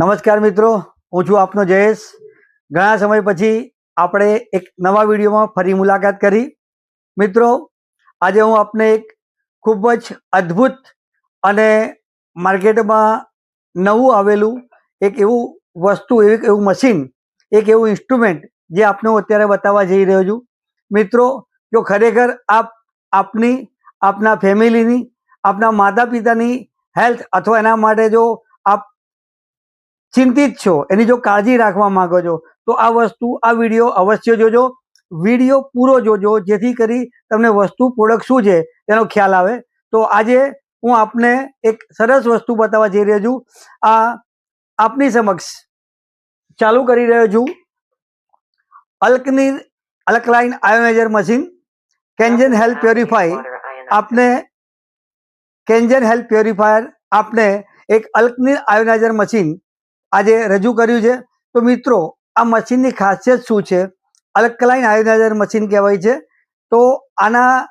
નમસ્કાર મિત્રો, હું છું આપનો જયેશ. ઘણા સમય પછી આપણે એક નવા વિડીયોમાં ફરી મુલાકાત કરી. મિત્રો, આજે હું આપને એક ખૂબ જ અદ્ભુત અને માર્કેટમાં નવું આવેલું એક એવું વસ્તુ, એક એવું મશીન એક એવું ઇન્સ્ટ્રુમેન્ટ જે આપને હું અત્યારે બતાવવા જઈ રહ્યો છું. મિત્રો, જો ખરેખર આપ, આપની, આપના ફેમિલીની આપના માતા પિતાની હેલ્થ અથવા એના માટે જો આપ ચિંતિત છો, એની જો કાળજી રાખવા માંગો છો, તો આ વસ્તુ, આ વીડિયો અવશ્ય જોજો. વીડિયો પૂરો જોજો, જેથી કરી તમને વસ્તુ પ્રોડક્ટ શું છે તેનો ખ્યાલ આવે. તો આજે હું આપને એક સરસ વસ્તુ બતાવવા જઈ રહ્યો છું. આ આપની સમક્ષ ચાલુ કરી રહ્યો છું. અલ્કની alkaline ionizer machine, Kangen health purify આપને કેન્જન હેલ્થ પ્યોરિફાયર, આપને એક અલ્કની આયોનાઇઝર મશીન આજે રજૂ કર્યું છે. તો મિત્રો, આ મશીનની ખાસિયત શું છે? અલ્કલાઇન આયોનાઇઝર મશીન કહેવાય છે. તો આના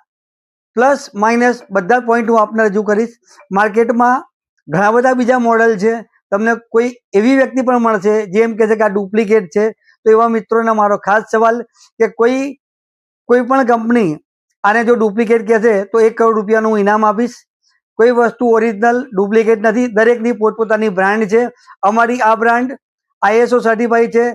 પ્લસ માઇનસ બધા પોઈન્ટ હું આપને રજૂ કરીશ. માર્કેટમાં ઘણા બધા બીજા મોડલ છે. તમને કોઈ એવી વ્યક્તિ પણ મળશે જેમ કહે છે કે આ ડુપ્લિકેટ છે. તો એવા મિત્રોને મારો ખાસ સવાલ કે કોઈ કોઈ પણ કંપની આને જો ડુપ્લિકેટ કહેશે તો એક કરોડ રૂપિયાનું હું ઇનામ આપીશ. કોઈ વસ્તુ ઓરિજિનલ ડુપ્લિકેટ નથી. દરેકની પોતપોતાની બ્રાન્ડ છે. અમારી આ બ્રાન્ડ આઈએસઓ સર્ટિફાઈડ છે.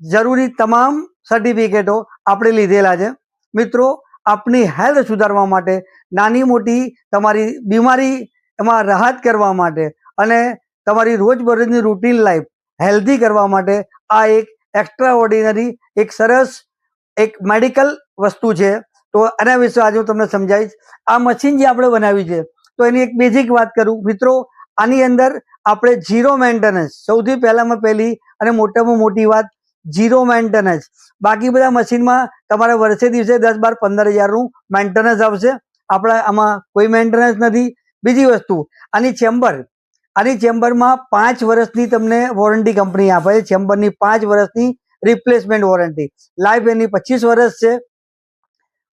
જરૂરી તમામ સર્ટિફિકેટો આપણે લીધેલા છે. મિત્રો, આપની હેલ્થ સુધારવા માટે, નાની મોટી તમારી બીમારી એમાં રાહત કરવા માટે અને તમારી રોજબરોજની રૂટીન લાઈફ હેલ્ધી કરવા માટે આ એક એક્સ્ટ્રા ઓર્ડિનરી એક સરસ, એક મેડિકલ વસ્તુ છે. તો એના વિશે આજે હું તમને સમજાવીશ. આ મશીન જે આપણે બનાવી છે તો એની એક બેઝિક વાત કરું. મિત્રો, આની અંદર આપણે ઝીરો મેન્ટેનન્સ સૌથી પહેલામાં પહેલી અને મોટામાં મોટી વાત ઝીરો મેન્ટેનન્સ બાકી બધા મશીનમાં તમારે વર્ષે દિવસે દસ બાર પંદર હજારનું મેન્ટેનન્સ આવશે. આપણા આમાં કોઈ મેન્ટેનન્સ નથી. બીજી વસ્તુ, આની ચેમ્બર આની ચેમ્બરમાં પાંચ વર્ષની તમને વોરંટી કંપની આપે છે. ચેમ્બરની પાંચ વર્ષની રિપ્લેસમેન્ટ વોરંટી લાઈફ એની પચીસ વર્ષ છે.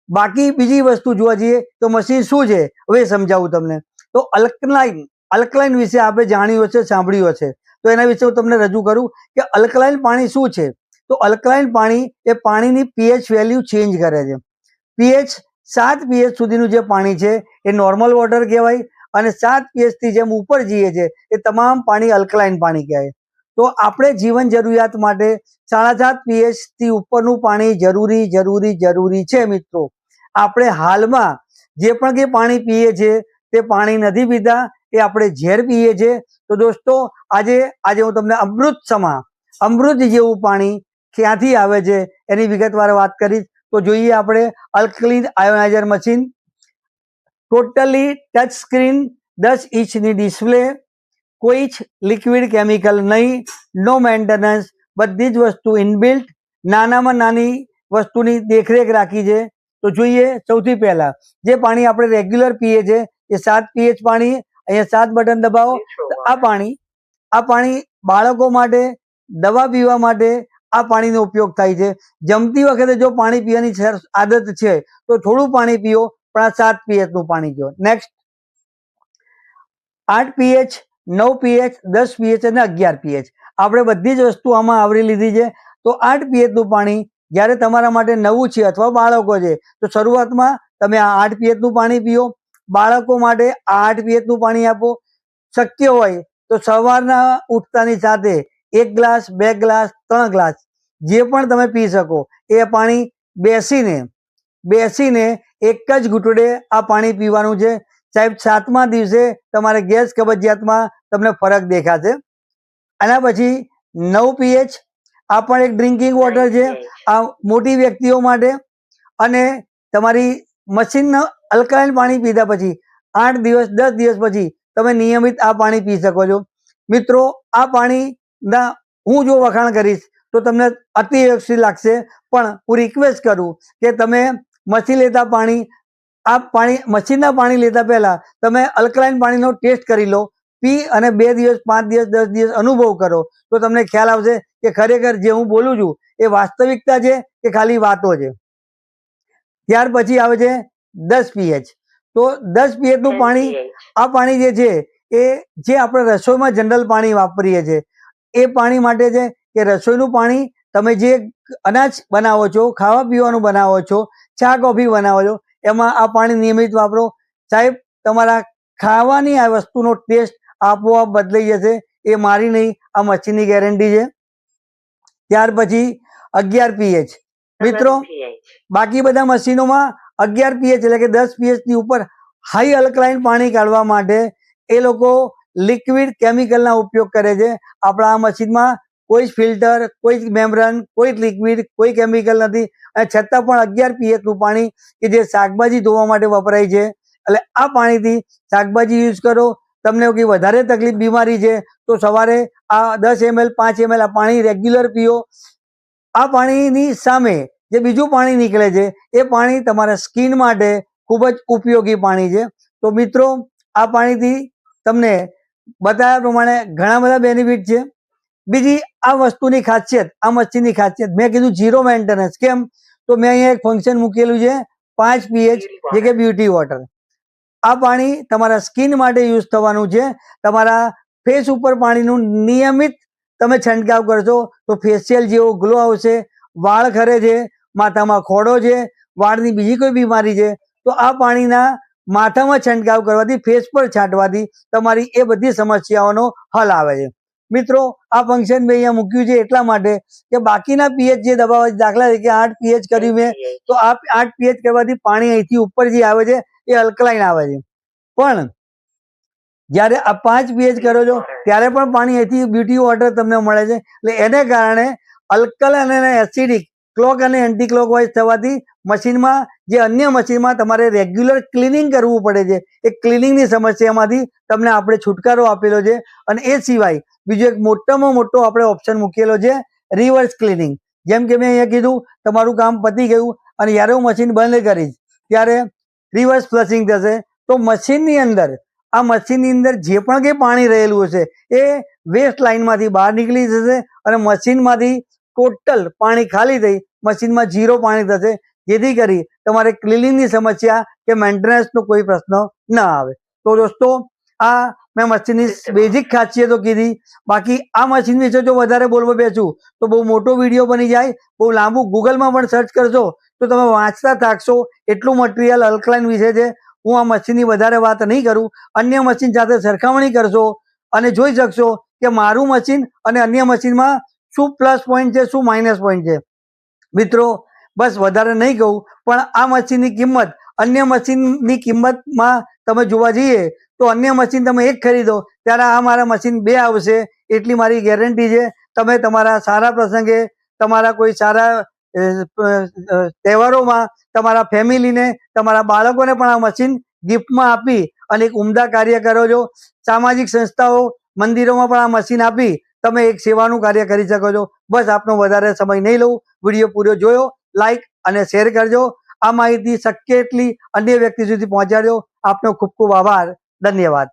બાકી બીજી વસ્તુ જોવા જઈએ તો મશીન શું છે? હવે સમજાવું તમને. તો અલ્કલાઇન અલ્કલાઇન વિશે આપણે જાણ્યું છે સાંભળ્યું છે તો એના વિશે હું તમને રજૂ કરું કે અલ્કલાઇન પાણી શું છે? તો અલ્કલાઇન પાણી એ પાણીની પીએચ વેલ્યુ ચેન્જ કરે છે. પીએચ સાત પીએચ સુધીનું જે પાણી છે, એ નોર્મલ વોટર કહેવાય અને સાત પીએચથી જેમ ઉપર જઈએ છે, એ તમામ પાણી અલ્કલાઇન પાણી કહેવાય. તો આપણે જીવન જરૂરિયાત માટે સાડા સાત પીએચથી ઉપરનું પાણી જરૂરી જરૂરી જરૂરી છે મિત્રો. આપણે હાલમાં જે પણ કે પાણી પીએ છીએ તે પાણી નથી પીતા, એ આપણે ઝેર પીએ છીએ તો દોસ્તો, આજે આજે હું તમને અમૃત સમા અમૃત જેવું પાણી ક્યાંથી આવે છે એની વિગતવાર વાત કરીશ. તો જોઈએ આપણે alkaline ionizer machine totally touch screen દસ ઇંચની ડિસ્પ્લે કોઈ જ લિક્વિડ કેમિકલ નહીં નો મેન્ટેનન્સ બધી જ વસ્તુ ઇનબિલ્ટ નાનામાં નાની વસ્તુની દેખરેખ રાખી છે. તો જોઈએ સૌથી પહેલા જે પાણી આપણે રેગ્યુલર પીએ છીએ એ સાત પીએચ પાણી અહીંયા સાત બટન દબાવો. આ પાણી. આ પાણી બાળકો માટે દવા પીવા માટે આ પાણીનો ઉપયોગ થાય છે. જમતી વખતે જો પાણી પીવાની આદત છે તો થોડું પાણી પીઓ પણ આ સાત પીએચનું પાણી પીઓ. નેક્સ્ટ આઠ પીએચ નવ પીએચ દસ પીએચ અને અગિયાર પીએચ. આપણે બધી જ વસ્તુ આમાં આવરી લીધી છે. તો આઠ પીએચનું પાણી જ્યારે તમારા માટે નવું છે અથવા બાળકો છે, તો શરૂઆતમાં તમે આ આઠ પીએચનું પાણી પીઓ. બાળકો માટે આ આઠ પીએચનું પાણી આપો. શક્ય હોય તો સવારના ઉઠતાની સાથે એક ગ્લાસ, બે ગ્લાસ, ત્રણ ગ્લાસ જે પણ તમે પી શકો, એ પાણી બેસીને બેસીને એક જ ઘૂંટડે આ પાણી પીવાનું છે. સાહેબ, સાતમા દિવસે તમારે ગેસ કબજિયાતમાં તમને ફરક દેખાશે. આના પછી નવ પીએચ આ પણ એક ડ્રિંકિંગ વોટર છે. આ મોટી વ્યક્તિઓ માટે અને તમારી મશીનના અલ્કલાઇન પાણી પીધા પછી આઠ દિવસ દસ દિવસ પછી તમે નિયમિત આ પાણી પી શકો છો. મિત્રો આ પાણીના હું જો વખાણ કરીશ તો તમને અતિશય લાગશે. પણ હું રિક્વેસ્ટ કરું કે તમે મશીન લેતા પાણી આ પાણી મશીનના પાણી લેતા પહેલા તમે અલ્કલાઇન પાણીનો ટેસ્ટ કરી લો. પી અને બે દિવસ પાંચ દિવસ દસ દિવસ અનુભવ કરો તો તમને ખ્યાલ આવશે કે ખરેખર જે હું બોલું છું એ વાસ્તવિકતા છે કે ખાલી વાતો છે? ત્યાર પછી આવે છે દસ પીએચ. તો દસ પીએચનું પાણી આ પાણી જે છે એ જે આપણે રસોઈમાં જનરલ પાણી વાપરીએ છીએ એ પાણી માટે છે કે રસોઈનું પાણી તમે જે અનાજ બનાવો છો ખાવા પીવાનું બનાવો છો ચા કોફી બનાવો છો એમાં આ પાણી નિયમિત વાપરો. સાહેબ તમારા ખાવાની આ વસ્તુનો ટેસ્ટ આપોઆપ બદલાઈ જશે એ મારી નહીં આ મચ્છીની ગેરંટી છે. ત્યાર પછી અગિયાર પીએચ. મિત્રો બાકી બધા મશીનોમાં અગિયાર પીએચ એટલે કે દસ પીએચની ઉપર હાઈ અલ્કલાઇન પાણી કાઢવા માટે એ લોકો લિક્વિડ કેમિકલના ઉપયોગ કરે છે. આપણા આ મશીનમાં કોઈ જ ફિલ્ટર કોઈ જ મેમ્બ્રન કોઈ જ લિક્વિડ કોઈ કેમિકલ નથી. અને છતાં પણ અગિયાર પીએચનું પાણી કે જે શાકભાજી ધોવા માટે વપરાય છે એટલે આ પાણીથી શાકભાજી યુઝ કરો. તમને કોઈ વધારે તકલીફ બીમારી છે તો સવારે આ દસ એમએલ, પાંચ એમએલ આ પાણી રેગ્યુલર પીઓ. આ પાણીની સામે જે બીજું પાણી નીકળે છે, એ પાણી તમારા સ્કિન માટે ખૂબ જ ઉપયોગી પાણી છે. તો મિત્રો, આ પાણીથી તમને બતાવ્યા પ્રમાણે ઘણા બધા બેનિફિટ છે. બીજી આ વસ્તુની ખાસિયત, આ મચ્છીની ખાસિયત. મેં કીધું ઝીરો મેન્ટેનન્સ કેમ? તો મેં અહીંયા એક ફંક્શન મૂકેલું છે, પાંચ પીએચ જે કે બ્યુટી વોટર આ પાણી તમારા સ્કિન માટે યુઝ થવાનું છે. તમારા ફેસ ઉપર પાણીનું નિયમિત તમે છંટકાવ કરશો તો ફેશિયલ જેવો ગ્લો આવશે, વાળ ખરે છે, માથામાં ખોડો છે, વાળની બીજી કોઈ બીમારી છે, તો આ પાણીના માથામાં છંટકાવ કરવાથી ફેસ પર છાંટવાથી તમારી એ બધી સમસ્યાઓનો હલ આવે છે. મિત્રો, આ ફંક્શન મેં અહીંયા મૂક્યું છે એટલા માટે કે બાકીના પીએચ જે દબાવ દાખલા તરીકે આઠ પીએચ કર્યું મેં, તો આ આઠ પીએચ કરવાથી પાણી અહીંથી ઉપર જે આવે છે, એ અલ્કલાઇન આવે છે. પણ જ્યારે આ પાંચ પીએચ કરો છો, ત્યારે પણ પાણી અહીંથી બ્યુટી વોટર તમને મળે છે. એટલે એને કારણે અલ્કલ અને એસિડિક ક્લોક અને એન્ટી ક્લોકવાઇઝ થવાથી મશીનમાં જે અન્ય મશીનમાં તમારે રેગ્યુલર ક્લિનિંગ કરવું પડે છે. એ ક્લિનિંગની સમસ્યામાંથી તમને આપણે છુટકારો આપેલો છે. અને એ સિવાય બીજો એક મોટામાં મોટો આપણે ઓપ્શન મૂકેલો છે રિવર્સ ક્લિનિંગ જેમ કે મેં અહીંયા કીધું, તમારું કામ પતી ગયું અને જ્યારે હું મશીન બંધ કરીશ, ત્યારે રિવર્સ ફ્લશિંગ થશે. તો મશીનની અંદર આ મશીનની અંદર જે પણ કંઈ પાણી રહેલું હશે, એ વેસ્ટ લાઇનમાંથી બહાર નીકળી જશે અને મશીનમાંથી ટોટલ પાણી ખાલી થઈ મશીનમાં ઝીરો પાણી થશે. જેથી કરી તમારે ક્લિનિંગની સમસ્યા કે મેન્ટેનન્સનો કોઈ પ્રશ્ન ન આવે. તો દોસ્તો, આ મેં મશીનની બેઝિક ખાસિયતો કીધી. બાકી આ મશીન વિશે જો વધારે બોલવા બેસું, તો બહુ મોટો વીડિયો બની જાય. બહુ લાંબુ ગૂગલમાં પણ સર્ચ કરશો તો તમે વાંચતા થાકશો. એટલું મટીરિયલ અલ્કલાઇન વિશે છે. હું આ મશીનની વધારે વાત નહીં કરું, અન્ય મશીન સાથે સરખામણી કરશો અને જોઈ શકશો કે મારું મશીન અને અન્ય મશીનમાં શું પ્લસ પોઈન્ટ છે, શું માઇનસ પોઈન્ટ છે. મિત્રો, બસ વધારે નહીં કહું, પણ આ મશીનની કિંમત, અન્ય મશીનની કિંમતમાં તમે જોવા જઈએ તો અન્ય મશીન તમે એક ખરીદો, ત્યારે આ મારા મશીન બે આવશે, એટલી મારી ગેરંટી છે. તમે તમારા સારા પ્રસંગે, તમારા કોઈ સારા તહેવારોમાં તમારા ફેમિલીને, તમારા બાળકોને પણ આ મશીન ગિફ્ટમાં આપી અને એક ઉમદા કાર્ય કરો છો. સામાજિક સંસ્થાઓ, મંદિરોમાં પણ આ મશીન આપી તમે એક સેવાનું કાર્ય કરી શકો છો. બસ આપનો વધારે સમય નહીં લઉં. વીડિયો પૂરો જોયો લાઈક અને શેર કરજો. આ માહિતી શક્ય એટલી અન્ય વ્યક્તિ સુધી પહોંચાડજો. આપનો ખૂબ ખૂબ આભાર. ધન્યવાદ.